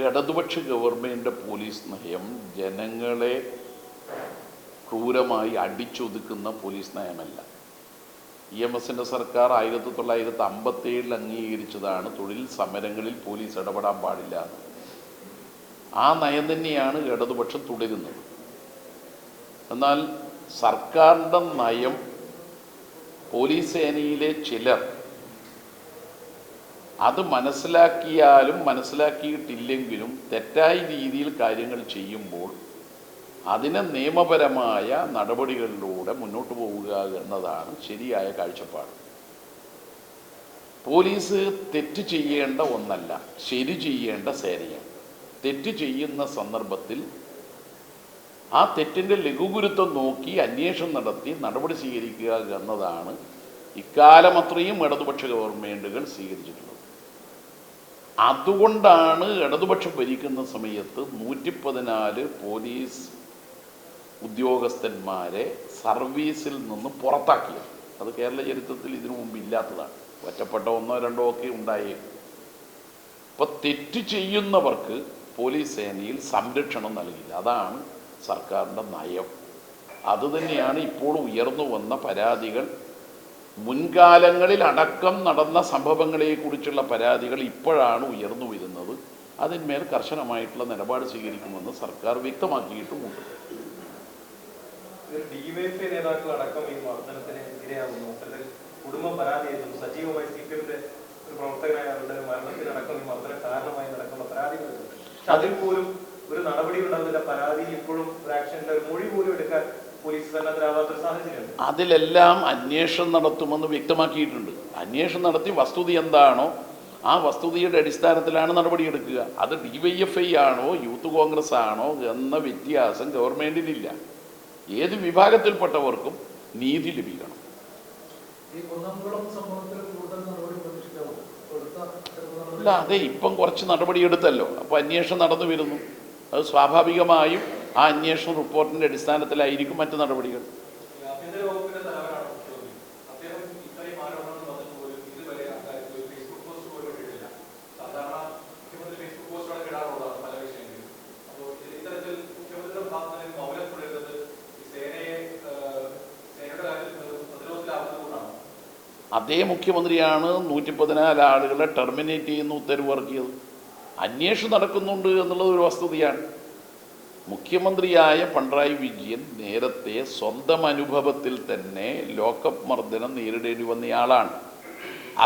ഇടതുപക്ഷ ഗവൺമെന്റിന്റെ പോലീസ് നയം ജനങ്ങളെ ക്രൂരമായി അടിച്ചൊതുക്കുന്ന പോലീസ് നയമല്ല ഇ എം എസിന്റെ സർക്കാർ ആയിരത്തി തൊള്ളായിരത്തി അമ്പത്തി ഏഴിൽ അംഗീകരിച്ചതാണ് തൊഴിൽ സമരങ്ങളിൽ പോലീസ് ഇടപെടാൻ പാടില്ല. ആ നയം തന്നെയാണ് ഇടതുപക്ഷം തുടരുന്നത് എന്നാൽ സർക്കാരിന്റെ നയം പോലീസ് സേനയിലെ ചിലർ അത് മനസ്സിലാക്കിയാലും മനസ്സിലാക്കിയിട്ടില്ലെങ്കിലും തെറ്റായ രീതിയിൽ കാര്യങ്ങൾ ചെയ്യുമ്പോൾ അതിനെ നിയമപരമായ നടപടികളിലൂടെ മുന്നോട്ട് പോവുക എന്നതാണ് ശരിയായ കാഴ്ചപ്പാട്. പോലീസ് തെറ്റ് ചെയ്യേണ്ട ഒന്നല്ല ശരി ചെയ്യേണ്ട സേനയാണ്. തെറ്റ് ചെയ്യുന്ന സന്ദർഭത്തിൽ ആ തെറ്റിന്റെ ലഘുഗുരുത്വം നോക്കി അന്വേഷണം നടത്തി നടപടി സ്വീകരിക്കുക എന്നതാണ് ഇക്കാലം അത്രയും ഇടതുപക്ഷ ഗവൺമെന്റുകൾ സ്വീകരിച്ചിട്ടുള്ളത്. അതുകൊണ്ടാണ് ഇടതുപക്ഷം ഭരിക്കുന്ന സമയത്ത് നൂറ്റി പതിനാല് പോലീസ് ഉദ്യോഗസ്ഥന്മാരെ സർവീസിൽ നിന്ന് പുറത്താക്കിയത്. അത് കേരള ചരിത്രത്തിൽ ഇതിനു മുമ്പ് ഇല്ലാത്തതാണ്. ഒറ്റപ്പെട്ട ഒന്നോ രണ്ടോ ഒക്കെ ഉണ്ടായി. ഇപ്പൊ തെറ്റ് ചെയ്യുന്നവർക്ക് പോലീസ് സേനയിൽ സംരക്ഷണം നൽകില്ല. അതാണ് സർക്കാരിന്റെ നയം. അതുതന്നെയാണ് ഇപ്പോൾ ഉയർന്നു വന്ന പരാതികൾ മുൻകാലങ്ങളിൽ അടക്കം നടന്ന സംഭവങ്ങളെക്കുറിച്ചുള്ള പരാതികൾ ഇപ്പോഴാണ് ഉയർന്നു വരുന്നത്. അതിന്മേൽ കർശനമായിട്ടുള്ള നിലപാട് സ്വീകരിക്കുമെന്ന് സർക്കാർ വ്യക്തമാക്കിയിട്ടുമുണ്ട്. നേതാക്കൾ അടക്കം ഈ സജീവമായി ഒരു പ്രവർത്തകനായ കാരണമായി നടക്കുന്ന അതിൽ പോലും ഒരു നടപടി ഉണ്ടാകുന്നില്ല പരാതി ഇപ്പോഴും ഒരു ആക്ഷന്റെ ഒരു മൊഴി പോലും എടുക്കാൻ അതിലെല്ലാം അന്വേഷണം നടത്തുമെന്ന് വ്യക്തമാക്കിയിട്ടുണ്ട്. അന്വേഷണം നടത്തി വസ്തുത എന്താണോ ആ വസ്തുതയുടെ അടിസ്ഥാനത്തിലാണ് നടപടിയെടുക്കുക. അത് ഡി വൈ എഫ് ഐ ആണോ യൂത്ത് കോൺഗ്രസ് ആണോ എന്ന വ്യത്യാസം ഗവൺമെന്റിനില്ല ഏത് വിഭാഗത്തിൽപ്പെട്ടവർക്കും നീതി ലഭിക്കണം. അല്ല അതെ ഇപ്പം കുറച്ച് നടപടിയെടുത്തല്ലോ. അപ്പോൾ അന്വേഷണം നടന്നു വരുന്നു. അത് സ്വാഭാവികമായും ആ അന്വേഷണ റിപ്പോർട്ടിന്റെ അടിസ്ഥാനത്തിലായിരിക്കും മറ്റു നടപടികൾ. അതേ മുഖ്യമന്ത്രിയാണ് നൂറ്റി പതിനാല് ആളുകളെ ടെർമിനേറ്റ് ചെയ്യുന്ന ഉത്തരവ് ഇറക്കിയത്. അന്വേഷണം നടക്കുന്നുണ്ട് എന്നുള്ളത് ഒരു വസ്തുതയാണ്. മുഖ്യമന്ത്രിയായ പിണറായി വിജയൻ നേരത്തെ സ്വന്തം അനുഭവത്തിൽ തന്നെ ലോക്കപ്പ് മർദ്ദനം നേരിടേണ്ടി വന്നയാളാണ്.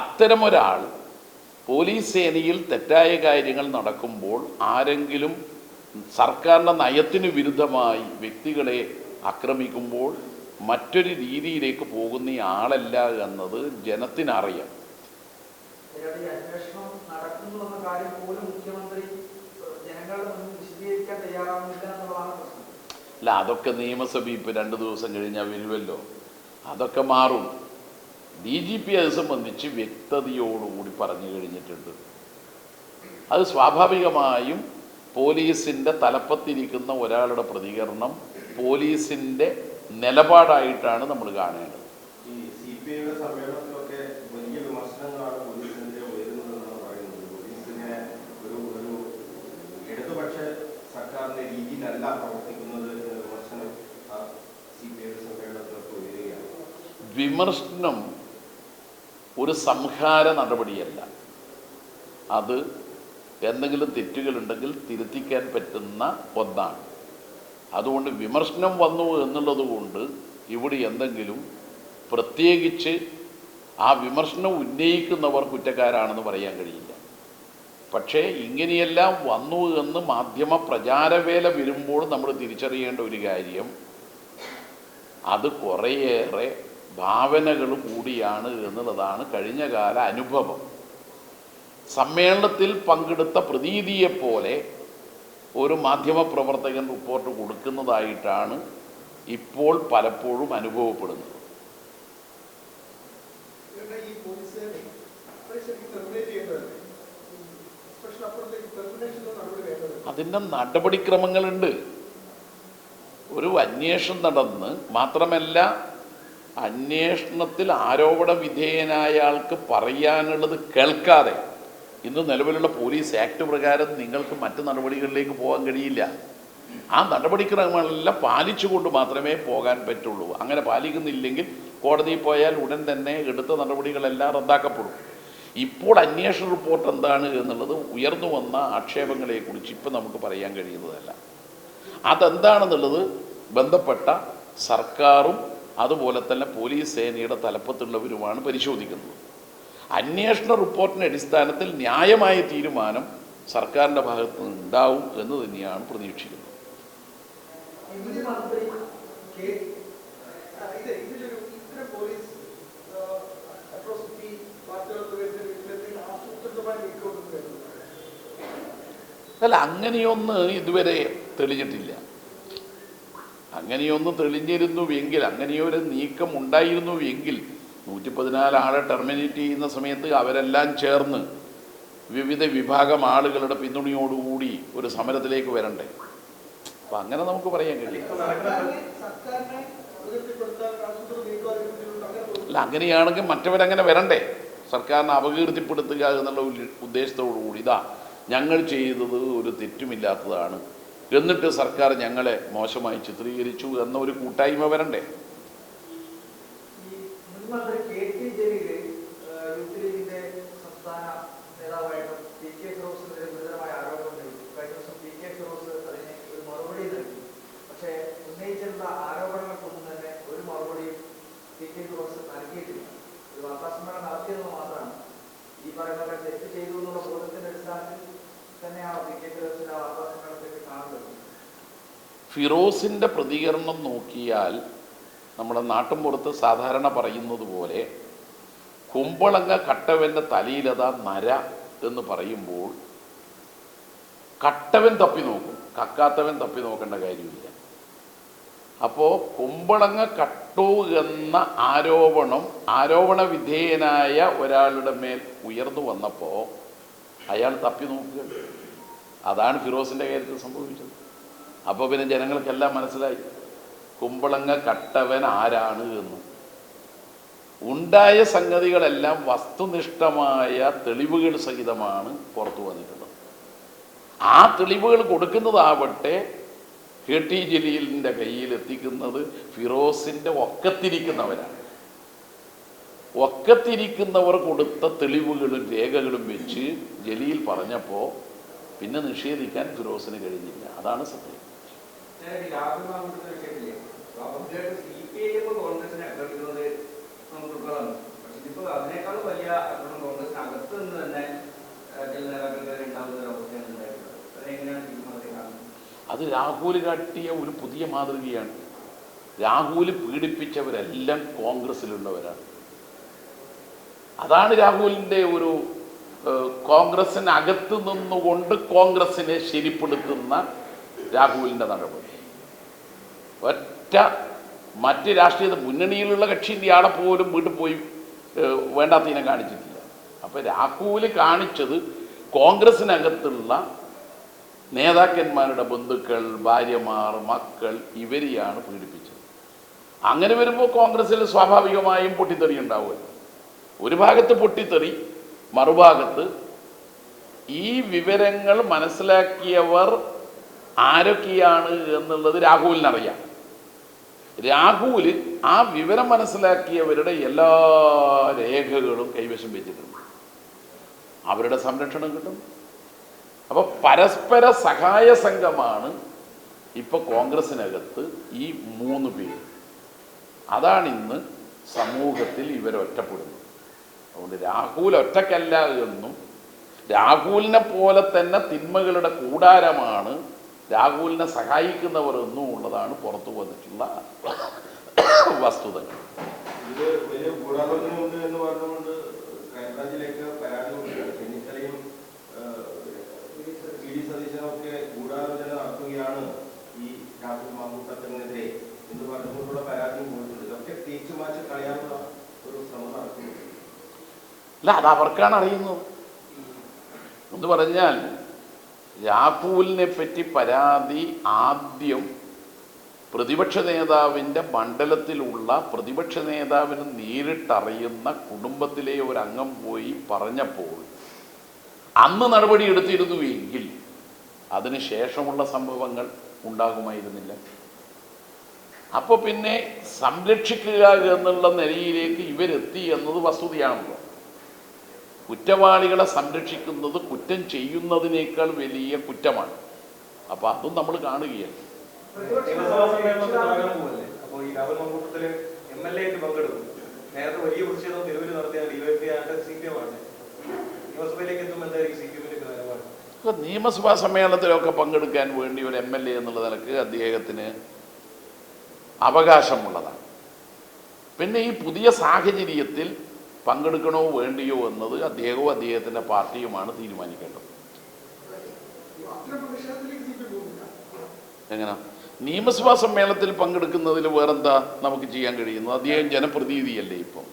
അത്തരമൊരാൾ പോലീസ് സേനയിൽ തെറ്റായ കാര്യങ്ങൾ നടക്കുമ്പോൾ ആരെങ്കിലും സർക്കാരിന്റെ നയത്തിന് വിരുദ്ധമായി വ്യക്തികളെ ആക്രമിക്കുമ്പോൾ മറ്റൊരു രീതിയിലേക്ക് പോകുന്ന ആളല്ല എന്നത് ജനത്തിനറിയാം. നടക്കുന്നു എന്ന കാര്യം പോലും മുഖ്യമന്ത്രി മുന്നിൽ വിശദീകരിക്കാൻ തയ്യാറാവുന്നില്ല എന്നുള്ളതാണ് പ്രശ്നം. അല്ല അതൊക്കെ നിയമസഭ ഇപ്പം രണ്ട് ദിവസം കഴിഞ്ഞാൽ വരുമല്ലോ അതൊക്കെ മാറും. ഡി ജി പി അത് സംബന്ധിച്ച് വ്യക്തതയോടുകൂടി പറഞ്ഞു കഴിഞ്ഞിട്ടുണ്ട്. അത് സ്വാഭാവികമായും പോലീസിന്റെ തലപ്പത്തിരിക്കുന്ന ഒരാളുടെ പ്രതികരണം പോലീസിന്റെ നിലപാടായിട്ടാണ് നമ്മൾ കാണേണ്ടത് ഈ സി പി ഐയുടെ സമ്മേളനത്തിലൊക്കെ വലിയ വിമർശനങ്ങളാണ് പോലീസിനെതിരെ ഉയരുന്നതെന്നാണ് പറയുന്നത് പോലീസിനെ ഒരു ഒരു ഇടതുപക്ഷ സർക്കാരിന്റെ വിമർശനം സി വിമർശനം ഒരു സംഹാര നടപടിയല്ല. അത് എന്തെങ്കിലും തെറ്റുകളുണ്ടെങ്കിൽ തിരുത്തിക്കാൻ പറ്റുന്ന ഒന്നാണ്. അതുകൊണ്ട് വിമർശനം വന്നു എന്നുള്ളത് കൊണ്ട് ഇവിടെ എന്തെങ്കിലും പ്രത്യേകിച്ച് ആ വിമർശനം ഉന്നയിക്കുന്നവർ കുറ്റക്കാരാണെന്ന് പറയാൻ കഴിയില്ല. പക്ഷേ ഇങ്ങനെയെല്ലാം വന്നു എന്ന് മാധ്യമ പ്രചാരവേല വരുമ്പോൾ നമ്മൾ തിരിച്ചറിയേണ്ട ഒരു കാര്യം അത് കുറേയേറെ ഭാവനകൾ കൂടിയാണ് എന്നുള്ളതാണ് കഴിഞ്ഞ കാല അനുഭവം. സമ്മേളനത്തിൽ പങ്കെടുത്ത പ്രതീതിയെപ്പോലെ ഒരു മാധ്യമപ്രവർത്തകൻ റിപ്പോർട്ട് കൊടുക്കുന്നതായിട്ടാണ് ഇപ്പോൾ പലപ്പോഴും അനുഭവപ്പെടുന്നത്. ഈ പോലീസ് അവരെ ശരിക്കും ടെർമിനേറ്റ് ചെയ്യേണ്ടതല്ലേ? അതിന്റെ നടപടിക്രമങ്ങളുണ്ട്. ഒരു അന്വേഷണം നടന്ന് മാത്രമല്ല അന്വേഷണത്തിൽ ആരോപണ വിധേയനായ ആൾക്ക് പറയാനുള്ളത് കേൾക്കാതെ ഇന്ന് നിലവിലുള്ള പോലീസ് ആക്ട് പ്രകാരം നിങ്ങൾക്ക് മറ്റു നടപടികളിലേക്ക് പോകാൻ കഴിയില്ല. ആ നടപടിക്രമങ്ങളെല്ലാം പാലിച്ചുകൊണ്ട് മാത്രമേ പോകാൻ പറ്റുള്ളൂ. അങ്ങനെ പാലിക്കുന്നില്ലെങ്കിൽ കോടതിയിൽ പോയാൽ ഉടൻ തന്നെ എടുത്ത നടപടികളെല്ലാം റദ്ദാക്കപ്പെടും. ഇപ്പോൾ അന്വേഷണ റിപ്പോർട്ട് എന്താണ് എന്നുള്ളത് ഉയർന്നു വന്ന ആക്ഷേപങ്ങളെക്കുറിച്ച് ഇപ്പം നമുക്ക് പറയാൻ കഴിയുന്നതല്ല. അതെന്താണെന്നുള്ളത് ബന്ധപ്പെട്ട സർക്കാരും അതുപോലെ തന്നെ പോലീസ് സേനയുടെ തലപ്പത്തുള്ളവരുമാണ് പരിശോധിക്കുന്നത്. അന്വേഷണ റിപ്പോർട്ടിന്റെ അടിസ്ഥാനത്തിൽ ന്യായമായ തീരുമാനം സർക്കാരിന്റെ ഭാഗത്ത് നിന്ന് ഉണ്ടാവും എന്ന് തന്നെയാണ് പ്രതീക്ഷിക്കുന്നത് ഇന്ന് മന്ത്രി കെ ആ, ഇത് ഇതിലൊരു ഇത്തരം പോലീസ് അട്രോസിറ്റി വാർത്തകളൊക്കെ വരുന്ന എന്തെങ്കിലും ആസൂത്രിതമായ നീക്കമൊന്നും വരുന്നുണ്ടോ അല്ല അങ്ങനെയൊന്ന് ഇതുവരെ തെളിഞ്ഞിട്ടില്ല. അങ്ങനെയൊന്ന് തെളിഞ്ഞിരുന്നുവെങ്കിൽ അങ്ങനെയൊരു നീക്കം ഉണ്ടായിരുന്നുവെങ്കിൽ നൂറ്റി പതിനാല് ആളെ ടെർമിനേറ്റ് ചെയ്യുന്ന സമയത്ത് അവരെല്ലാം ചേർന്ന് വിവിധ വിഭാഗം ആളുകളുടെ പിന്തുണയോടുകൂടി ഒരു സമരത്തിലേക്ക് വരണ്ടേ? അപ്പം അങ്ങനെ നമുക്ക് പറയാൻ കഴിയും അല്ല അങ്ങനെയാണെങ്കിൽ മറ്റവരങ്ങനെ വരണ്ടേ? സർക്കാരിനെ അപകീർത്തിപ്പെടുത്തുക എന്നുള്ള ഉദ്ദേശത്തോടുകൂടി ഉദ്ദേശത്തോടു കൂടി ഇതാ ഞങ്ങൾ ചെയ്തത് ഒരു തെറ്റുമില്ലാത്തതാണ്. എന്നിട്ട് സർക്കാർ ഞങ്ങളെ മോശമായി ചിത്രീകരിച്ചു എന്ന ഒരു കൂട്ടായ്മ വരണ്ടേ ഈ മുൻ മന്ത്രി കെ ടി ജലീൽ ഏഹ്, യൂത്ത് ലീഗിന്റെ സംസ്ഥാന നേതാവായിട്ട് പി കെ ഫിറോസിനെതിരെ ഗുരുതരമായ ആരോപണം ഉന്നയിച്ചു കഴിഞ്ഞ ദിവസം പി കെ ഫിറോസ് അതിന് ഒരു മറുപടി നൽകി പക്ഷേ ഉന്നയിച്ചിരുന്ന ആരോപണങ്ങൾക്കൊന്നും തന്നെ ഒരു മറുപടിയും പി കെ ഫിറോസ് നൽകിയിട്ടില്ല ഒരു വാർത്താസമ്മേളനം നടത്തിയതെന്ന് മാത്രമാണ് ഈ പറയുന്ന തെറ്റ് ചെയ്തു എന്നുള്ള ബോധത്തിന്റെ അടിസ്ഥാനത്തിൽ തന്നെയാണ് പി കെ ഫിറോസിന്റെ കാണുന്നത്. ഫിറോസിന്റെ പ്രതികരണം നോക്കിയാൽ നമ്മുടെ നാട്ടുമ്പുറത്ത് സാധാരണ പറയുന്നത് പോലെ കുമ്പളങ്ങ കട്ടവന്റെ തലയിലതാ നര എന്ന് പറയുമ്പോൾ കട്ടവൻ തപ്പി നോക്കും കക്കാത്തവൻ തപ്പി നോക്കേണ്ട കാര്യമില്ല. അപ്പോൾ കുമ്പളങ്ങ കട്ടു എന്ന ആരോപണം ആരോപണ വിധേയനായ ഒരാളുടെ മേൽ ഉയർന്നു വന്നപ്പോൾ അയാൾ തപ്പി നോക്കുക. അതാണ് ഫിറോസിന്റെ കാര്യത്തിൽ സംഭവിച്ചത്. അപ്പോൾ പിന്നെ ജനങ്ങൾക്കെല്ലാം മനസ്സിലായി കുമ്പളങ്ങ കട്ടവൻ ആരാണ് എന്ന്. ഉണ്ടായ സംഗതികളെല്ലാം വസ്തുനിഷ്ഠമായ തെളിവുകൾ സഹിതമാണ് പുറത്തു വന്നിട്ടുള്ളത്. ആ തെളിവുകൾ കൊടുക്കുന്നതാവട്ടെ കെ ടി ജലീലിന്റെ കയ്യിൽ എത്തിക്കുന്നത് ഫിറോസിന്റെ ഒക്കത്തിരിക്കുന്നവരാണ് ഒക്കത്തിരിക്കുന്നവർ കൊടുത്ത തെളിവുകളും രേഖകളും വെച്ച് ജലീൽ പറഞ്ഞപ്പോൾ പിന്നെ നിഷേധിക്കാൻ ഫിറോസിന് കഴിഞ്ഞില്ല. അതാണ് സത്യം. അതിനേക്കാളും വലിയ ആക്രമണം കോൺഗ്രസിന് അകത്ത് നിന്ന് തന്നെ ചില നേതാക്കൾക്ക് ഉണ്ടാകുന്ന ഒരു അവസ്ഥയാണ് ഉണ്ടായിട്ടുള്ളത്. അതെങ്ങനെയാണ് അത് രാഹുൽ കാട്ടിയ ഒരു പുതിയ മാതൃകയാണ്. രാഹുൽ പീഡിപ്പിച്ചവരെല്ലാം കോൺഗ്രസ്സിലുള്ളവരാണ്. അതാണ് രാഹുലിന്റെ ഒരു കോൺഗ്രസ്സിന് കോൺഗ്രസിനകത്ത് നിന്നുകൊണ്ട് കോൺഗ്രസ്സിനെ ശരിപ്പെടുത്തുന്ന രാഹുലിന്റെ നടപടി. ഒറ്റ മറ്റ് രാഷ്ട്രീയ മുന്നണിയിലുള്ള കക്ഷിന്റെ ആളെ പോലും വീട്ടിൽ പോയി വേണ്ടാത്തതിനെ കാണിച്ചിട്ടില്ല. അപ്പോൾ രാഹുൽ കാണിച്ചത് കോൺഗ്രസിനകത്തുള്ള നേതാക്കന്മാരുടെ ബന്ധുക്കൾ ഭാര്യമാർ മക്കൾ ഇവരെയാണ് പീഡിപ്പിച്ചത്. അങ്ങനെ വരുമ്പോൾ കോൺഗ്രസ്സിൽ സ്വാഭാവികമായും പൊട്ടിത്തെറി ഉണ്ടാവുമല്ലോ. ഒരു ഭാഗത്ത് പൊട്ടിത്തെറി മറുഭാഗത്ത് ഈ വിവരങ്ങൾ മനസ്സിലാക്കിയവർ ആരൊക്കെയാണ് എന്നുള്ളത് രാഹുലിനറിയാം രാഹുൽ ആ വിവരം മനസ്സിലാക്കിയവരുടെ എല്ലാ രേഖകളും കൈവശം വെച്ചിട്ടുണ്ട്. അവരുടെ സംരക്ഷണം കിട്ടും. അപ്പോൾ പരസ്പര സഹായ സംഘമാണ് ഇപ്പൊ കോൺഗ്രസിനകത്ത് ഈ മൂന്ന് പേര്. അതാണ് ഇന്ന് സമൂഹത്തിൽ ഇവരൊറ്റപ്പെടുന്നത് അതുകൊണ്ട് രാഹുൽ ഒറ്റക്കല്ല എന്നും രാഹുലിനെ പോലെ തന്നെ തിന്മകളുടെ കൂടാരമാണ് രാഹുലിനെ സഹായിക്കുന്നവർ എന്നും ഉള്ളതാണ് പുറത്തു വന്നിട്ടുള്ള വസ്തുതകൾ. വലിയ ഗൂഢാലോചനയുണ്ട് എന്ന് പറഞ്ഞുകൊണ്ട് സതീശനൊക്കെ ഗൂഢാലോചന നടത്തുകയാണ് ഈ രാഹുൽ മാങ്കൂട്ടത്തിനെതിരെ എന്ന് പറഞ്ഞുകൊണ്ടുള്ള പരാതിയും പോയിട്ടുണ്ട്. ഇതൊക്കെ തേച്ചു മാറ്റി കളയാനുള്ള ഒരു ശ്രമം നടക്കുന്നുണ്ട് അല്ല അത് അവർക്കാണ് അറിയുന്നത്. എന്ന് പറഞ്ഞാൽ രാഹുലിനെ പറ്റി പരാതി ആദ്യം പ്രതിപക്ഷ നേതാവിന്റെ മണ്ഡലത്തിലുള്ള പ്രതിപക്ഷ നേതാവിന് നേരിട്ടറിയുന്ന കുടുംബത്തിലെ അംഗം പോയി പറഞ്ഞപ്പോൾ അന്ന് നടപടി എടുത്തിരുന്നു എങ്കിൽ അതിന് ശേഷമുള്ള സംഭവങ്ങൾ ഉണ്ടാകുമായിരുന്നില്ല. അപ്പോൾ പിന്നെ സംരക്ഷിക്കുക എന്നുള്ള നിലയിലേക്ക് ഇവരെത്തി എന്നത് വസ്തുതയാണല്ലോ. കുറ്റവാളികളെ സംരക്ഷിക്കുന്നത് കുറ്റം ചെയ്യുന്നതിനേക്കാൾ വലിയ കുറ്റമാണ്. അപ്പോൾ അതും നമ്മൾ കാണുകയാണ് നിയമസഭാ സമ്മേളനത്തിൽ തുടങ്ങാൻ പോവല്ലേ അപ്പൊ ഈ Rahul Mamkootathil M L A ആയിട്ട് പങ്കെടുക്കും നേരത്തെ വലിയ പ്രതിഷേധം നിലവിൽ നടത്തിയ ഡിവൈഎഫ്ഐ ആയിട്ട് സി പി എം ആണ് നിയമസഭയിലേക്ക് എത്തുമ്പോൾ എന്തായിരിക്കും സി പി എമ്മിന്റെ നിലപാട് അപ്പോൾ നിയമസഭാ സമ്മേളനത്തിലൊക്കെ പങ്കെടുക്കാൻ വേണ്ടി ഒരു എം എൽ എ എന്നുള്ള നിലയ്ക്ക് അദ്ദേഹത്തിന് അവകാശമുള്ളതാണ്. പിന്നെ ഈ പുതിയ സാഹചര്യത്തിൽ പങ്കെടുക്കണോ വേണ്ടിയോ എന്നത് അദ്ദേഹവും അദ്ദേഹത്തിന്റെ പാർട്ടിയുമാണ് തീരുമാനിക്കേണ്ടത്. എങ്ങനെ? നിയമസഭാ സമ്മേളനത്തിൽ പങ്കെടുക്കുന്നതിൽ വേറെന്താ നമുക്ക് ചെയ്യാൻ കഴിയുന്നത്? അദ്ദേഹം ജനപ്രതിനിധിയല്ലേ ഇപ്പം?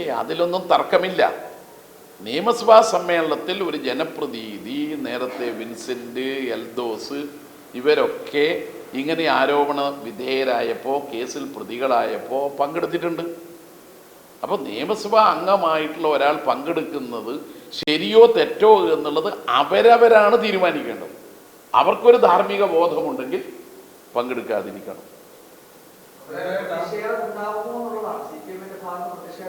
ഏ അതിലൊന്നും തർക്കമില്ല. നിയമസഭാ സമ്മേളനത്തിൽ ഒരു ജനപ്രതിനിധി നേരത്തെ വിൻസെന്റ് എൽദോസ് ഇവരൊക്കെ ഇങ്ങനെ ആരോപണ വിധേയരായപ്പോൾ കേസിൽ പ്രതികളായപ്പോൾ പങ്കെടുത്തിട്ടുണ്ട്. അപ്പോൾ നിയമസഭാ അംഗമായിട്ടുള്ള ഒരാൾ പങ്കെടുക്കുന്നത് ശരിയോ തെറ്റോ എന്നുള്ളത് അവരവരാണ് തീരുമാനിക്കേണ്ടത്. അവർക്കൊരു ധാർമ്മിക ബോധമുണ്ടെങ്കിൽ പങ്കെടുക്കാതിരിക്കണം.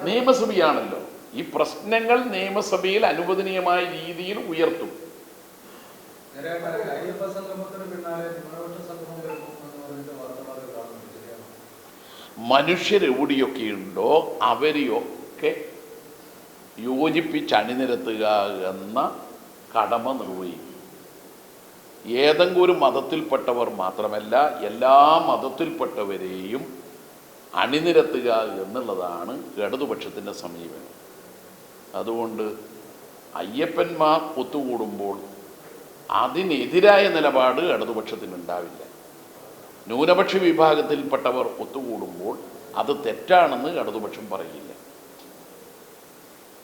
നിയമസഭയാണല്ലോ. ഈ പ്രശ്നങ്ങൾ നിയമസഭയിൽ അനുവദനീയമായ രീതിയിൽ ഉയർത്തും. മനുഷ്യരെവിടെയൊക്കെയുണ്ടോ അവരെയൊക്കെ യോജിപ്പിച്ച് അണിനിരത്തുക എന്ന കടമ നിർവഹിക്കും. ഏതെങ്കിലും ഒരു മതത്തിൽപ്പെട്ടവർ മാത്രമല്ല എല്ലാ മതത്തിൽപ്പെട്ടവരെയും അണിനിരത്തുക എന്നുള്ളതാണ് ഇടതുപക്ഷത്തിന്റെ സമീപനം. അതുകൊണ്ട് അയ്യപ്പന്മാർ ഒത്തുകൂടുമ്പോൾ അതിനെതിരായ നിലപാട് ഇടതുപക്ഷത്തിനുണ്ടാവില്ല. ന്യൂനപക്ഷ വിഭാഗത്തിൽപ്പെട്ടവർ ഒത്തുകൂടുമ്പോൾ അത് തെറ്റാണെന്ന് ഇടതുപക്ഷം പറയില്ല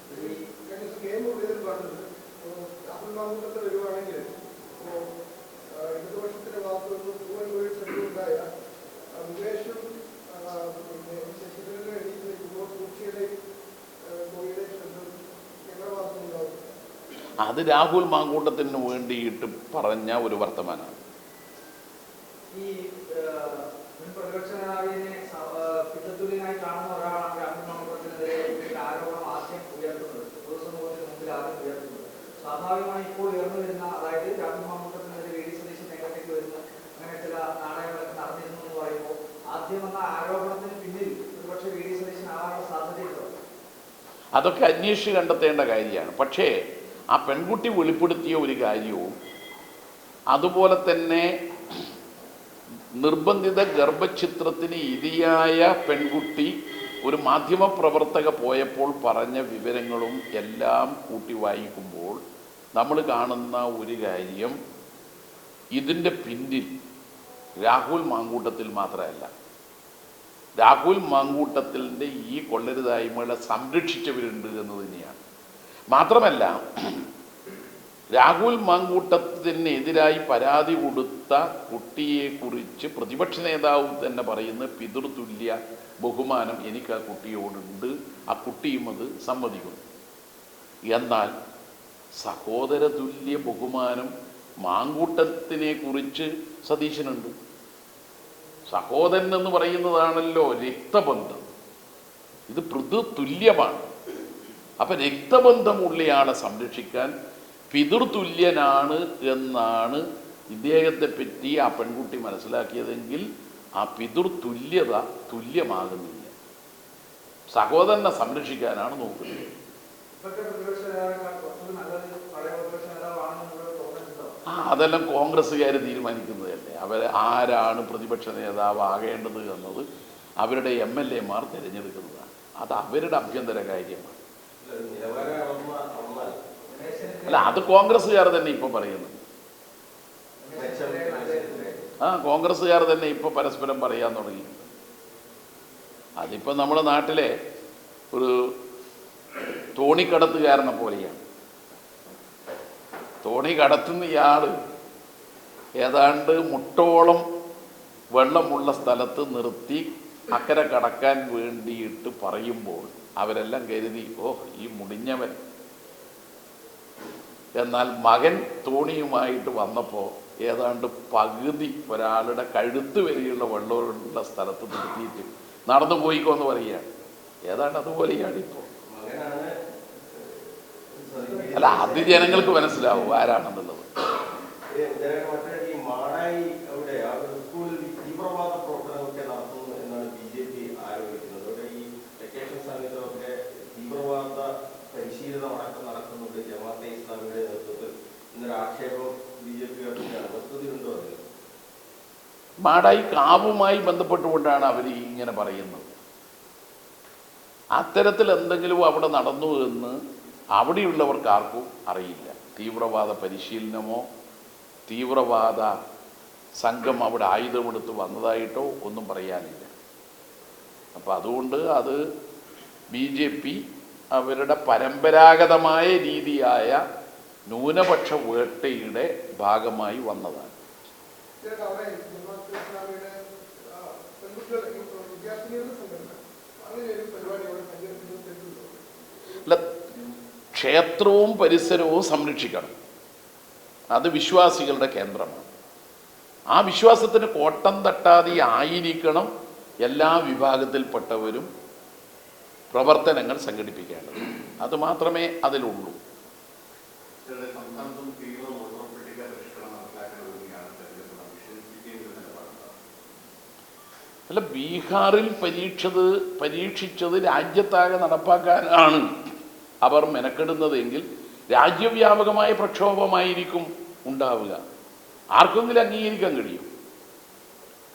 ഈ കഴിഞ്ഞ ദിവസം കെ മുരളീധരൻ പറഞ്ഞത് ഇപ്പോ രാഹുൽ മാങ്കൂട്ടത്തിൽ വരുവാണെങ്കിൽ ഇപ്പോ ആ, ഇടതുപക്ഷത്തിന്റെ ഭാഗത്ത് നിന്ന് പൂവൻ കോഴി ഉണ്ടായ മുകേഷും ആ, പിന്നെ ശശിധരനും എഴുതി നിൽക്കുമ്പോൾ സൂക്ഷിയുടെയും കോഴിയുടെയും ശബ്ദം ഞങ്ങളുടെ ഭാഗത്തുനിന്നുണ്ടാവും അത് രാഹുൽ മാങ്കൂട്ടത്തിന് വേണ്ടിയിട്ട് പറഞ്ഞ ഒരു വർത്തമാനമാണ് സ്വാഭാവികമായി ഇപ്പോൾ ഉയർന്നു വരുന്ന അതായത് രാഹുൽ മാങ്കൂട്ടത്തിനെതിരെ വി ഡി സതീശൻ രംഗത്തേക്ക് വരുന്ന അങ്ങനെ ചില നാണയങ്ങളൊക്കെ നടന്നിരുന്നു എന്ന് പറയുമ്പോൾ ആദ്യം വന്ന ആരോപണത്തിന് പിന്നിൽ ഒരുപക്ഷെ വി ഡി സതീശൻ ആവാനുള്ള സാധ്യതയുണ്ടോ? അതൊക്കെ അന്വേഷിച്ച് കണ്ടെത്തേണ്ട കാര്യമാണ്. പക്ഷേ ആ പെൺകുട്ടി വെളിപ്പെടുത്തിയ ഒരു കാര്യവും അതുപോലെ തന്നെ നിർബന്ധിത ഗർഭചിത്രത്തിന് ഇരയായ പെൺകുട്ടി ഒരു മാധ്യമ പ്രവർത്തക പോയപ്പോൾ പറഞ്ഞ വിവരങ്ങളും എല്ലാം കൂട്ടി വായിക്കുമ്പോൾ നമ്മൾ കാണുന്ന ഒരു കാര്യം ഇതിന്റെ പിന്നിൽ രാഹുൽ മാങ്കൂട്ടത്തിൽ മാത്രമല്ല. രാഹുൽ മാങ്കൂട്ടത്തിന്റെ ഈ കൊള്ളരുതായ്മകളെ സംരക്ഷിച്ചവരുണ്ട് എന്ന് തന്നെയാണ്. മാത്രമല്ല രാഹുൽ മാങ്കൂട്ടത്തിനെതിരായി പരാതി കൊടുത്ത കുട്ടിയെ കുറിച്ച് പ്രതിപക്ഷ നേതാവ് തന്നെ പറയുന്ന പിതൃതുല്യ ബഹുമാനം എനിക്ക് ആ കുട്ടിയോടുണ്ട്. ആ കുട്ടിയും അത് സമ്മതിക്കുന്നു. എന്നാൽ സഹോദര തുല്യ ബഹുമാനം മാങ്കൂട്ടത്തിനെ കുറിച്ച് സതീശനുണ്ട്. സഹോദരൻ എന്ന് പറയുന്നതാണല്ലോ രക്തബന്ധം. ഇത് പൃഥു തുല്യമാണ് അപ്പൊ രക്തബന്ധമുള്ളയാളെ സംരക്ഷിക്കാൻ പിതൃതുല്യനാണ് എന്നാണ് ഇദ്ദേഹത്തെ പറ്റി ആ പെൺകുട്ടി മനസ്സിലാക്കിയതെങ്കിൽ ആ പിതൃതുല്യത തുല്യമാകുന്നില്ല. സഹോദരനെ സംരക്ഷിക്കാനാണ് നോക്കുന്നത്. ആ അതെല്ലാം കോൺഗ്രസ്സുകാർ തീരുമാനിക്കുന്നതല്ലേ. അവർ ആരാണ് പ്രതിപക്ഷ നേതാവ് ആകേണ്ടത് എന്നത് അവരുടെ എം എൽ എമാർ തിരഞ്ഞെടുക്കുന്നതാണ്. അത് അവരുടെ അഭ്യന്തര കാര്യമാണ്. അല്ല അത് കോൺഗ്രസ്സുകാർ തന്നെ ഇപ്പൊ പറയുന്നു. ആ കോൺഗ്രസ്സുകാർ തന്നെ ഇപ്പൊ പരസ്പരം പറയാൻ തുടങ്ങി. അതിപ്പോ നമ്മുടെ നാട്ടിലെ ഒരു തോണിക്കടത്തുകാരനെ പോലെയാണ്. തോണി കടത്തുന്ന ഇയാൾ ഏതാണ്ട് മുട്ടോളം വെള്ളമുള്ള സ്ഥലത്ത് നിർത്തി അക്കരെ കടക്കാൻ വേണ്ടിയിട്ട് പറയുമ്പോൾ അവരെല്ലാം കരുതി ഓ ഈ മുടിഞ്ഞവൻ. എന്നാൽ മകൻ തോണിയുമായിട്ട് വന്നപ്പോൾ ഏതാണ്ട് പകുതി ഒരാളുടെ കഴുത്ത് വരെയുള്ള വെള്ളമുള്ള സ്ഥലത്ത് നിർത്തിയിട്ട് നടന്നു പോയിക്കോന്ന് പറയുകയാണ്. ഏതാണ്ട് അതുപോലെയാണ് ഇപ്പോൾ അല്ല അത് ജനങ്ങൾക്ക് മനസ്സിലാവും ആരാണെന്നുള്ളത് ഏ, ജനങ്ങൾ മറ്റൊരു ഈ മാടായി അവിടെ ആ ഒരു സ്കൂളിൽ ഈ തീവ്രവാദ പ്രവർത്തനമൊക്കെ നടത്തുന്നു എന്നാണ് ബി ജെ പി ആരോപിക്കുന്നത് അവിടെ ഈ വെക്കേഷൻ സമയത്തൊക്കെ തീവ്രവാദ പരിശീലനം അടക്കം നടക്കുന്നുണ്ട് ജമാഅത്തെ ഇസ്ലാമിയുടെ നേതൃത്വത്തിൽ എന്നൊരു ആക്ഷേപം ബി ജെ പി നടത്തുകയാണ് വസ്തുത ഉണ്ടോ അതിൽ മാടായി കാവുമായി ബന്ധപ്പെട്ടുകൊണ്ടാണ് അവർ ഇങ്ങനെ പറയുന്നത്. അത്തരത്തിൽ എന്തെങ്കിലും അവിടെ നടന്നു എന്ന് അവിടെയുള്ളവർക്ക് ആർക്കും അറിയില്ല. തീവ്രവാദ പരിശീലനമോ തീവ്രവാദ സംഘം അവിടെ ആയുധമെടുത്ത് വന്നതായിട്ടോ ഒന്നും പറയാനില്ല. അപ്പം അതുകൊണ്ട് അത് ബി ജെ പി അവരുടെ പരമ്പരാഗതമായ രീതിയായ ന്യൂനപക്ഷ വേട്ടയുടെ ഭാഗമായി വന്നതാണ്. അല്ല ക്ഷേത്രവും പരിസരവും സംരക്ഷിക്കണം. അത് വിശ്വാസികളുടെ കേന്ദ്രമാണ്. ആ വിശ്വാസത്തിന് കോട്ടം തട്ടാതെ ആയിരിക്കണം എല്ലാ വിഭാഗത്തിൽപ്പെട്ടവരും പ്രവർത്തനങ്ങൾ സംഘടിപ്പിക്കേണ്ടത്. അത് മാത്രമേ അതിലുള്ളൂ. അല്ല ബീഹാറിൽ പരീക്ഷത് പരീക്ഷിച്ചത് രാജ്യത്താകെ നടപ്പാക്കാനാണ് അവർ മെനക്കെടുന്നതെങ്കിൽ രാജ്യവ്യാപകമായ പ്രക്ഷോഭമായിരിക്കും ഉണ്ടാവുക. ആർക്കെങ്കിലും അംഗീകരിക്കാൻ കഴിയും.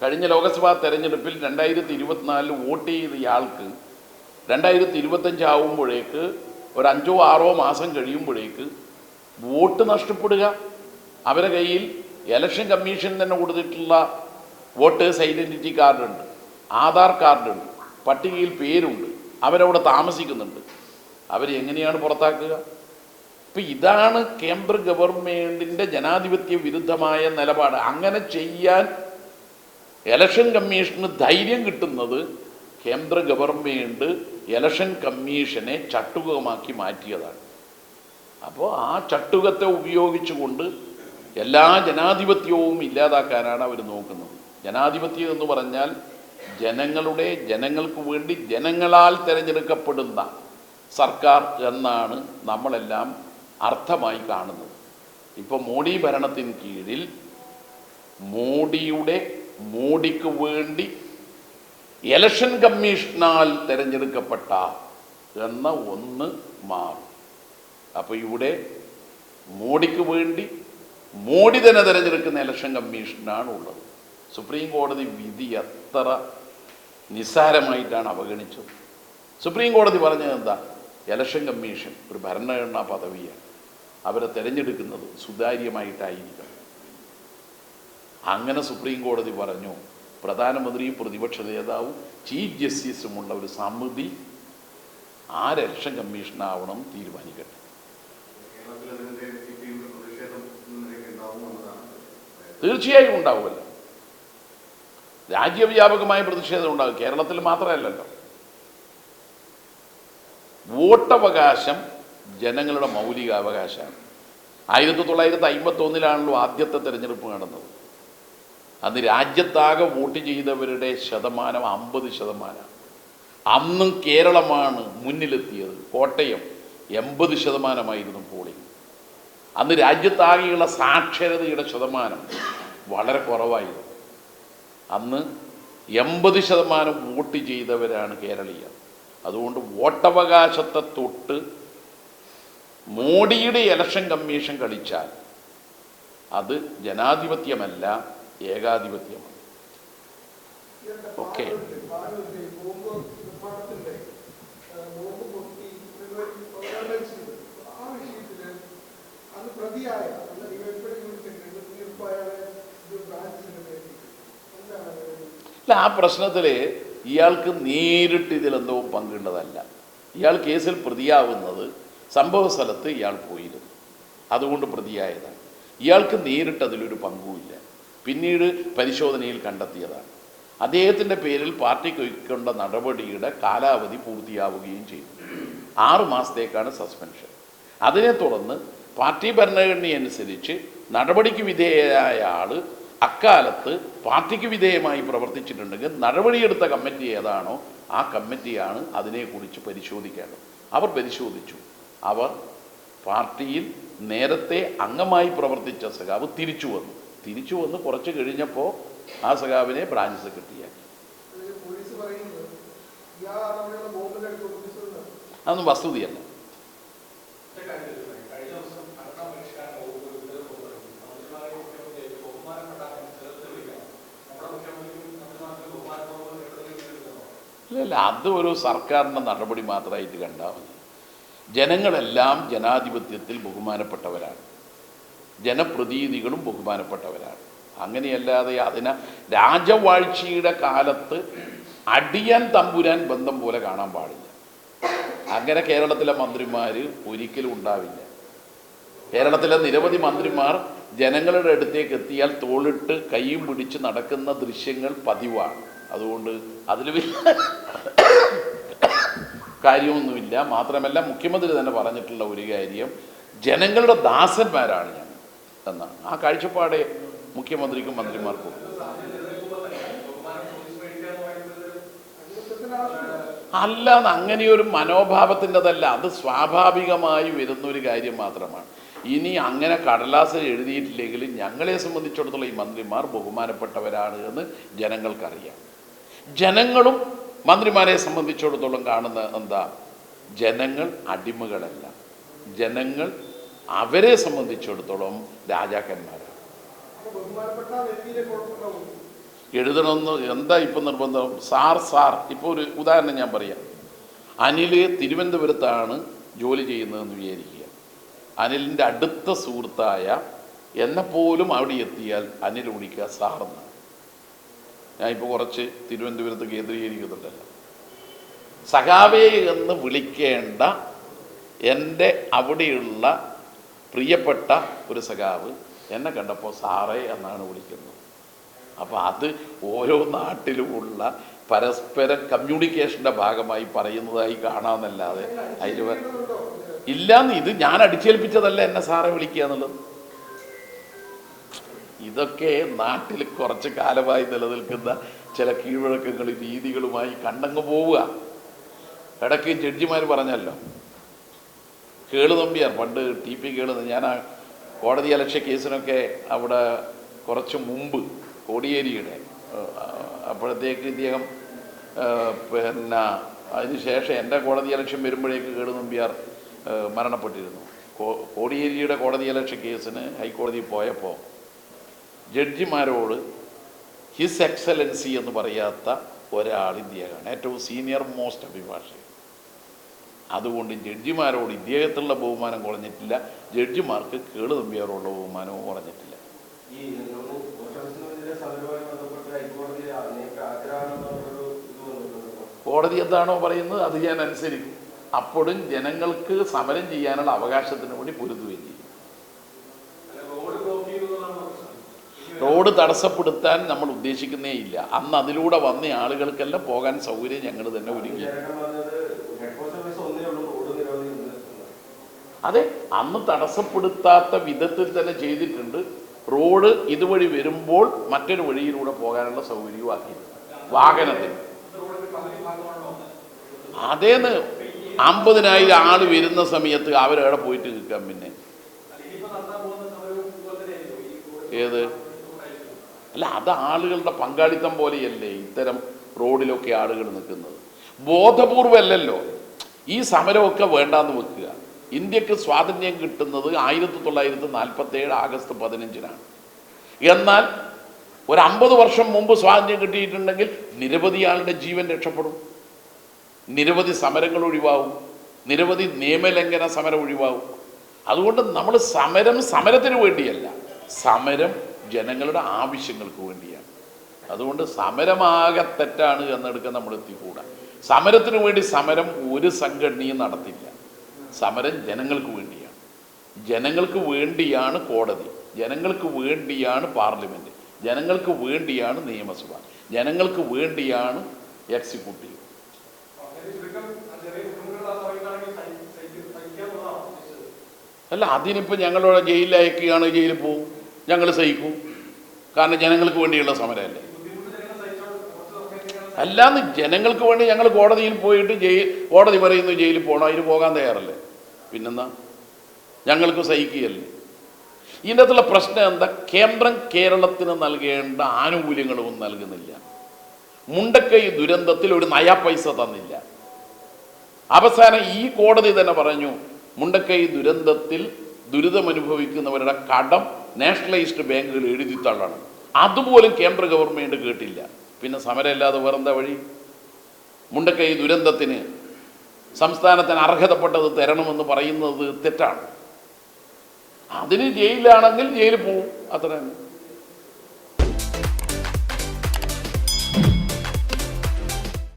കഴിഞ്ഞ ലോക്സഭാ തെരഞ്ഞെടുപ്പിൽ രണ്ടായിരത്തി ഇരുപത്തിനാലിൽ വോട്ട് ചെയ്തയാൾക്ക് രണ്ടായിരത്തി ഇരുപത്തഞ്ച് ആവുമ്പോഴേക്ക് ഒരു അഞ്ചോ ആറോ മാസം കഴിയുമ്പോഴേക്ക് വോട്ട് നഷ്ടപ്പെടുക. അവരുടെ കയ്യിൽ ഇലക്ഷൻ കമ്മീഷൻ തന്നെ കൊടുത്തിട്ടുള്ള വോട്ടേഴ്സ് ഐഡന്റിറ്റി കാർഡുണ്ട്. ആധാർ കാർഡുണ്ട് പട്ടികയിൽ പേരുണ്ട് അവരവിടെ താമസിക്കുന്നുണ്ട്. അവരെ എങ്ങനെയാണ് പുറത്താക്കുക? ഇപ്പം ഇതാണ് കേന്ദ്ര ഗവൺമെന്റിന്റെ ജനാധിപത്യ വിരുദ്ധമായ നിലപാട്. അങ്ങനെ ചെയ്യാൻ ഇലക്ഷൻ കമ്മീഷന് ധൈര്യം കിട്ടുന്നത് കേന്ദ്ര ഗവൺമെന്റ് ഇലക്ഷൻ കമ്മീഷനെ ചട്ടുകമാക്കി മാറ്റിയതാണ്. അപ്പോൾ ആ ചട്ടുകത്തെ ഉപയോഗിച്ചുകൊണ്ട് എല്ലാ ജനാധിപത്യവും ഇല്ലാതാക്കാനാണ് അവർ നോക്കുന്നത്. ജനാധിപത്യം എന്ന് പറഞ്ഞാൽ ജനങ്ങളുടെ ജനങ്ങൾക്ക് വേണ്ടി ജനങ്ങളാൽ തിരഞ്ഞെടുക്കപ്പെടുന്ന സർക്കാർ എന്നാണ് നമ്മളെല്ലാം അർത്ഥമായി കാണുന്നത്. ഇപ്പോൾ മോഡി ഭരണത്തിന് കീഴിൽ മോഡിയുടെ മോഡിക്ക് വേണ്ടി ഇലക്ഷൻ കമ്മീഷനാൽ തിരഞ്ഞെടുക്കപ്പെട്ട എന്ന ഒന്ന് മാറും. അപ്പോൾ ഇവിടെ മോഡിക്ക് വേണ്ടി മോഡി തന്നെ തിരഞ്ഞെടുക്കുന്ന ഇലക്ഷൻ കമ്മീഷനാണ് ഉള്ളത് സുപ്രീം കോടതി വിധി എത്ര നിസ്സാരമായിട്ടാണ് അവഗണിച്ചത്. സുപ്രീം കോടതി പറഞ്ഞത് എന്താ? ഇലക്ഷൻ കമ്മീഷൻ ഒരു ഭരണഘടനാ പദവിയാണ്. അവരെ തിരഞ്ഞെടുക്കുന്നത് സുതാര്യമായിട്ടായിരിക്കണം. അങ്ങനെ സുപ്രീം കോടതി പറഞ്ഞു പ്രധാനമന്ത്രിയും പ്രതിപക്ഷ നേതാവും ചീഫ് ജസ്റ്റിസുമുള്ള ഒരു സമിതി ആ ഇലക്ഷൻ കമ്മീഷനാവണം തീരുമാനിക്കട്ടെ. തീർച്ചയായും ഉണ്ടാവുമല്ലോ. രാജ്യവ്യാപകമായ പ്രതിഷേധം ഉണ്ടാകും. കേരളത്തിൽ മാത്രമല്ലല്ലോ. വോട്ടവകാശം ജനങ്ങളുടെ മൗലിക അവകാശമാണ് ആയിരത്തി തൊള്ളായിരത്തി അമ്പത്തി ഒന്നിലാണല്ലോ ആദ്യത്തെ തെരഞ്ഞെടുപ്പ് നടന്നത്. അന്ന് രാജ്യത്താകെ വോട്ട് ചെയ്തവരുടെ ശതമാനം അമ്പത് ശതമാനമാണ് അന്നും കേരളമാണ് മുന്നിലെത്തിയത്. കോട്ടയം എൺപത് ശതമാനമായിരുന്നു പോളിംഗ്. അന്ന് രാജ്യത്താകെയുള്ള സാക്ഷരതയുടെ ശതമാനം വളരെ കുറവായിരുന്നു. അന്ന് എൺപത് ശതമാനം വോട്ട് ചെയ്തവരാണ് കേരളീയർ. അതുകൊണ്ട് വോട്ടവകാശത്തെ തൊട്ട് മോഡിയുടെ ഇലക്ഷൻ കമ്മീഷൻ കളിച്ചാൽ അത് ജനാധിപത്യമല്ല ഏകാധിപത്യമാണ്. ഓക്കെ. പ്രതിയായ പാടുണ്ട്. ഈ ബോംബ് നിർമ്മാണത്തിന്റെ, ആ, ബോംബ് പൊട്ടി പരിപാടി ഓർഗനൈസ്ഡ്. ആ വിഷയത്തിൽ അന്ന് പ്രതിയായ അന്ന് ഡിവൈഎസ്പിയുടെ യൂണിറ്റ് സെക്രട്ടറി തീർപ്പായാണ് ഇത് ബ്രാഞ്ചിന് വേണ്ടി എന്താണ് അതിന് അല്ല ആ പ്രശ്നത്തിൽ ഇയാൾക്ക് നേരിട്ട് ഇതിലെന്തോ പങ്കുള്ളതല്ല ഇയാൾ കേസിൽ പ്രതിയാവുന്നത് സംഭവ സ്ഥലത്ത് ഇയാൾ പോയിരുന്നു. അതുകൊണ്ട് പ്രതിയായതാണ്. ഇയാൾക്ക് നേരിട്ട് അതിലൊരു പങ്കുമില്ല പിന്നീട് പരിശോധനയിൽ കണ്ടെത്തിയതാണ്. അദ്ദേഹത്തിന്റെ പേരിൽ പാർട്ടി കൈക്കൊണ്ട നടപടിയുടെ കാലാവധി പൂർത്തിയാവുകയും ചെയ്തു. ആറു മാസത്തേക്കാണ് സസ്പെൻഷൻ. അതിനെ തുടർന്ന് പാർട്ടി ഭരണഘടനയനുസരിച്ച് നടപടിക്ക് വിധേയരായ ആൾ അക്കാലത്ത് പാർട്ടിക്ക് വിധേയമായി പ്രവർത്തിച്ചിട്ടുണ്ടെങ്കിൽ നടപടിയെടുത്ത കമ്മിറ്റി ഏതാണോ ആ കമ്മിറ്റിയാണ് അതിനെക്കുറിച്ച് പരിശോധിക്കേണ്ടത്. അവർ പരിശോധിച്ചു. അവർ പാർട്ടിയിൽ നേരത്തെ അംഗമായി പ്രവർത്തിച്ച സഖാവ് തിരിച്ചു വന്നു. തിരിച്ചു വന്ന് കുറച്ച് കഴിഞ്ഞപ്പോൾ ആ സഖാവിനെ ബ്രാഞ്ച് സെക്രട്ടറിയാക്കി. അതൊന്നും പോലീസ് പറയുന്നത് ഇയാളാണ് അവിടെയുള്ള ബോംബിന്റെ അടുത്ത് ഒളിപ്പിച്ചതെന്ന് അതൊന്നും വസ്തുതയല്ല ഒറ്റ കാര്യത്തിൽ പറയാം. കഴിഞ്ഞ ദിവസം ഭരണ പരിഷ്കാര വകുപ്പ് ഒരു ഉത്തരവ് പുറത്തിറക്കി. മന്ത്രിമാരെ മുഖ്യമന്ത്രിയെ ബഹുമാനപ്പെട്ട സ്ഥലത്ത് വിളിക്കണം. നമ്മുടെ മുഖ്യമന്ത്രിക്കും മന്ത്രിമാർക്കും ബഹുമാനത്തോടെ ഇടപെടൽ ഇല്ല അത് ഒരു സർക്കാരിന്റെ നടപടി മാത്രമായിട്ട് കണ്ടാൽ മതി. ജനങ്ങളെല്ലാം ജനാധിപത്യത്തിൽ ബഹുമാനപ്പെട്ടവരാണ്. ജനപ്രതിനിധികളും ബഹുമാനപ്പെട്ടവരാണ്. അങ്ങനെയല്ലാതെ അതിനെ രാജവാഴ്ചയുടെ കാലത്ത് അടിയാൻ തമ്പുരാൻ ബന്ധം പോലെ കാണാൻ പാടില്ല. അങ്ങനെ കേരളത്തിലെ മന്ത്രിമാർ ഒരിക്കലും ഉണ്ടാവില്ല. കേരളത്തിലെ നിരവധി മന്ത്രിമാർ ജനങ്ങളുടെ അടുത്തേക്ക് എത്തിയാൽ തോളിട്ട് കൈയും പിടിച്ച് നടക്കുന്ന ദൃശ്യങ്ങൾ പതിവാണ്. അതുകൊണ്ട് അതിൽ കാര്യമൊന്നുമില്ല. മാത്രമല്ല മുഖ്യമന്ത്രി തന്നെ പറഞ്ഞിട്ടുള്ള ഒരു കാര്യം ജനങ്ങളുടെ ദാസന്മാരാണ് ഞാൻ എന്നാണ്. ആ കാഴ്ചപ്പാടെ മുഖ്യമന്ത്രിക്കും മന്ത്രിമാർക്കും. അല്ല അങ്ങനെയൊരു മനോഭാവത്തിന്റെതല്ല. അത് സ്വാഭാവികമായി വരുന്ന ഒരു കാര്യം മാത്രമാണ്. ഇനി അങ്ങനെ കടലാസിൽ എഴുതിയിട്ടില്ലെങ്കിൽ ഞങ്ങളെ സംബന്ധിച്ചിടത്തോളം ഈ മന്ത്രിമാർ ബഹുമാനപ്പെട്ടവരാണ് എന്ന് ജനങ്ങൾക്കറിയാം. ജനങ്ങളും മന്ത്രിമാരെ സംബന്ധിച്ചിടത്തോളം കാണുന്ന എന്താ? ജനങ്ങൾ അടിമകളല്ല. ജനങ്ങൾ അവരെ സംബന്ധിച്ചിടത്തോളം രാജാക്കന്മാരാണ്. എഴുതണമെന്ന് എന്താ ഇപ്പം നിർബന്ധം? സാർ സാർ ഇപ്പൊ ഒരു ഉദാഹരണം ഞാൻ പറയാം. അനിൽ തിരുവനന്തപുരത്താണ് ജോലി ചെയ്യുന്നതെന്ന് വിചാരിക്കുക. അനിലിന്റെ അടുത്ത സുഹൃത്തായ എന്നെപ്പോലും അവിടെ എത്തിയാൽ അനിൽ വിളിക്കുക സാർ എന്നാണ്. ഞാൻ ഇപ്പോൾ കുറച്ച് തിരുവനന്തപുരത്ത് കേന്ദ്രീകരിക്കുന്നുണ്ടല്ലോ സഖാവേ എന്ന് വിളിക്കേണ്ട എന്റെ അവിടെയുള്ള പ്രിയപ്പെട്ട ഒരു സഖാവ് എന്നെ കണ്ടപ്പോൾ സാറേ എന്നാണ് വിളിക്കുന്നത്. അപ്പോൾ അത് ഓരോ നാട്ടിലുമുള്ള പരസ്പര കമ്മ്യൂണിക്കേഷന്റെ ഭാഗമായി പറയുന്നതായി കാണാമെന്നല്ലാതെ അതിൽ ഇല്ലാന്ന് ഇത് ഞാൻ അടിച്ചേൽപ്പിച്ചതല്ല എന്നെ സാറെ വിളിക്കുക എന്നുള്ളത്. ഇതൊക്കെ നാട്ടിൽ കുറച്ച് കാലമായി നിലനിൽക്കുന്ന ചില കീഴ്വഴക്കങ്ങളും രീതികളുമായി കണ്ടങ്ങ് പോവുക. ഇടയ്ക്ക് ജഡ്ജിമാർ പറഞ്ഞല്ലോ കേളു നമ്പിയാർ പണ്ട് ടി പി കേളുന്ന ഞാൻ ആ കോടതി അലക്ഷ്യ കേസിനൊക്കെ അവിടെ കുറച്ച് മുമ്പ് കോടിയേരിയുടെ അപ്പോഴത്തേക്ക് ഇദ്ദേഹം പിന്നെ അതിനുശേഷം എന്റെ കോടതി അലക്ഷ്യം വരുമ്പോഴേക്ക് കേളു നമ്പിയാർ മരണപ്പെട്ടിരുന്നു. കോടിയേരിയുടെ കോടതി അലക്ഷ്യ കേസിന് ഹൈക്കോടതിയിൽ പോയപ്പോൾ ജഡ്ജിമാരോട് ഹിസ് എക്സലൻസി എന്ന് പറയാത്ത ഒരാൾ ഇന്ത്യയാണ് ഏറ്റവും സീനിയർ മോസ്റ്റ് അഭിഭാഷകൻ. അതുകൊണ്ട് ജഡ്ജിമാരോട് ഇദ്ദേഹത്തിലുള്ള ബഹുമാനം കുറഞ്ഞിട്ടില്ല. ജഡ്ജിമാർക്ക് കേളു തമ്പിയാറുള്ള ബഹുമാനവും കുറഞ്ഞിട്ടില്ല. കോടതി എന്താണോ പറയുന്നത് അത് ഞാൻ അനുസരിക്കും. അപ്പോഴും ജനങ്ങൾക്ക് സമരം ചെയ്യാനുള്ള അവകാശത്തിന് വേണ്ടി പൊരുതുകയും ചെയ്യും അല്ല, റോഡ് ബ്ലോക്ക് ചെയ്തു എന്നുള്ളതാണ് പ്രശ്നം. ഇനി റോഡ് തടസ്സപ്പെടുത്താൻ നമ്മൾ ഉദ്ദേശിക്കുന്നേ ഇല്ല അന്ന് അതിലൂടെ വന്ന ആളുകൾക്കെല്ലാം പോകാൻ സൗകര്യം ഞങ്ങൾ തന്നെ ഒരുക്കി. അതെ അന്ന് തടസ്സപ്പെടുത്താത്ത വിധത്തിൽ തന്നെ ചെയ്തിട്ടുണ്ട്. റോഡ് ഇതുവഴി വരുമ്പോൾ മറ്റൊരു വഴിയിലൂടെ പോകാനുള്ള സൗകര്യവും ആക്കി വാഹനത്തിന്? അതേന്ന് അമ്പതിനായിരം ആൾ വരുന്ന സമയത്ത് അവരവിടെ പോയിട്ട് നിൽക്കാം പിന്നെ. ഇനിയിപ്പോ അല്ല അത് ആളുകളുടെ പങ്കാളിത്തം പോലെയല്ലേ ഇത്തരം റോഡിലൊക്കെ ആളുകൾ നിൽക്കുന്നത്? ബോധപൂർവമല്ലല്ലോ ഈ സമരമൊക്കെ വേണ്ടാന്ന് വെക്കുക. ഇന്ത്യയ്ക്ക് സ്വാതന്ത്ര്യം കിട്ടുന്നത് ആയിരത്തി തൊള്ളായിരത്തി നാൽപ്പത്തി ഏഴ് ആഗസ്റ്റ് പതിനഞ്ചിനാണ്. എന്നാൽ ഒരു അമ്പത് വർഷം മുമ്പ് സ്വാതന്ത്ര്യം കിട്ടിയിട്ടുണ്ടെങ്കിൽ നിരവധി ആളുടെ ജീവൻ രക്ഷപ്പെടും. നിരവധി സമരങ്ങൾ ഒഴിവാകും. നിരവധി നിയമലംഘന സമരം ഒഴിവാകും. അതുകൊണ്ട് നമ്മൾ സമരം സമരത്തിന് വേണ്ടിയല്ല. സമരം ജനങ്ങളുടെ ആവശ്യങ്ങൾക്ക് വേണ്ടിയാണ്. അതുകൊണ്ട് സമരമാകെ തെറ്റാണ് എന്നെടുക്കാൻ നമ്മൾ എത്തിക്കൂടാ സമരത്തിന് വേണ്ടി സമരം ഒരു സംഘടനയും നടത്തില്ല. സമരം ജനങ്ങൾക്ക് വേണ്ടിയാണ്. ജനങ്ങൾക്ക് വേണ്ടിയാണ് കോടതി. ജനങ്ങൾക്ക് വേണ്ടിയാണ് പാർലമെന്റ് ജനങ്ങൾക്ക് വേണ്ടിയാണ് നിയമസഭ. ജനങ്ങൾക്ക് വേണ്ടിയാണ് എക്സിക്യൂട്ടീവ്? അല്ല അതിനിപ്പോൾ ഞങ്ങളോട് ജയിലിൽ അയക്കുകയാണ് ജയിലിൽ പോവും? ഞങ്ങൾ സഹിക്കും. കാരണം ജനങ്ങൾക്ക് വേണ്ടിയുള്ള സമരമല്ലേ? അല്ലാന്ന് ജനങ്ങൾക്ക് വേണ്ടി ഞങ്ങൾ കോടതിയിൽ പോയിട്ട് ജയിൽ കോടതി പറയുന്നു ജയിലിൽ പോകണം അതിന് പോകാൻ തയ്യാറല്ലേ? പിന്നെന്താ? ഞങ്ങൾക്ക് സഹിക്കുകയല്ലേ? ഇതിന്റെ അകത്തുള്ള പ്രശ്നം എന്താ? കേന്ദ്രം കേരളത്തിന് നൽകേണ്ട ആനുകൂല്യങ്ങളൊന്നും നൽകുന്നില്ല. മുണ്ടക്കൈ ദുരന്തത്തിൽ ഒരു നയാ പൈസ തന്നില്ല. അവസാനം ഈ കോടതി തന്നെ പറഞ്ഞു മുണ്ടക്കൈ ദുരന്തത്തിൽ ദുരിതമനുഭവിക്കുന്നവരുടെ കടം നാഷണലൈസ്ഡ് ബാങ്കുകൾ എഴുതി തള്ളണം. അതുപോലും കേന്ദ്ര ഗവൺമെന്റ് കേട്ടില്ല. പിന്നെ സമരമില്ലാതെ വേറെന്താ വഴി? മുണ്ടക്കൈ ദുരന്തത്തിന് സംസ്ഥാനത്തിന് അർഹതപ്പെട്ടത് തരണമെന്ന് പറയുന്നത് തെറ്റാണ്. അതിന് ജയിലാണെങ്കിൽ ജയിലിൽ പോവും. അത്ര തന്നെ